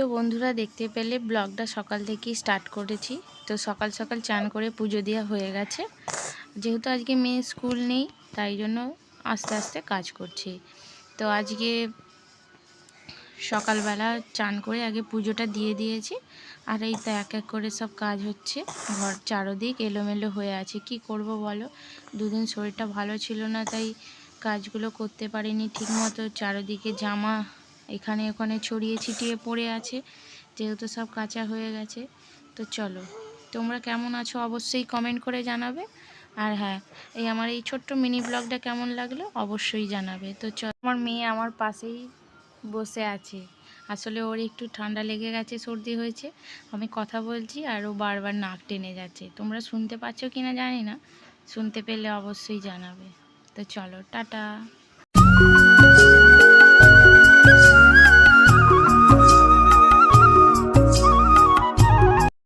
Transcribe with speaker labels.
Speaker 1: তো বন্ধুরা দেখতে পেলে ব্লগটা সকাল থেকেই স্টার্ট করেছি। তো সকাল সকাল চান করে পুজো দেওয়া হয়ে গেছে। যেহেতু আজকে মেয়ে স্কুল নেই, তাই জন্য আস্তে আস্তে কাজ করছি। তো আজকে সকালবেলা চান করে আগে পুজোটা দিয়ে দিয়েছি। আর এই তো এক এক করে সব কাজ হচ্ছে। ঘর চারোদিক এলোমেলো হয়ে আছে। কি করব বলো? দুদিন শরীরটা ভালো ছিল না, তাই কাজগুলো করতে পারিনি ঠিকমতো। চারোদিকে জামা এখানে ওখানে ছড়িয়ে ছিটিয়ে পড়ে আছে, যেহেতু সব কাঁচা হয়ে গেছে। তো চলো, তোমরা কেমন আছো অবশ্যই কমেন্ট করে জানাবে। আর হ্যাঁ এই আমার এই ছোট্ট মিনি ব্লগটা কেমন লাগল অবশ্যই জানাবে। তো চল, আমার মেয়ে আমার পাশেই বসে আছে। আসলে ওর একটু ঠান্ডা লেগে গেছে, সর্দি হয়েছে। আমি কথা বলছি আর ও বারবার নাক টেনে যাচ্ছে। তোমরা শুনতে পাচ্ছ কি না জানি না, শুনতে পেলে অবশ্যই জানাবে। তো চলো, টাটা।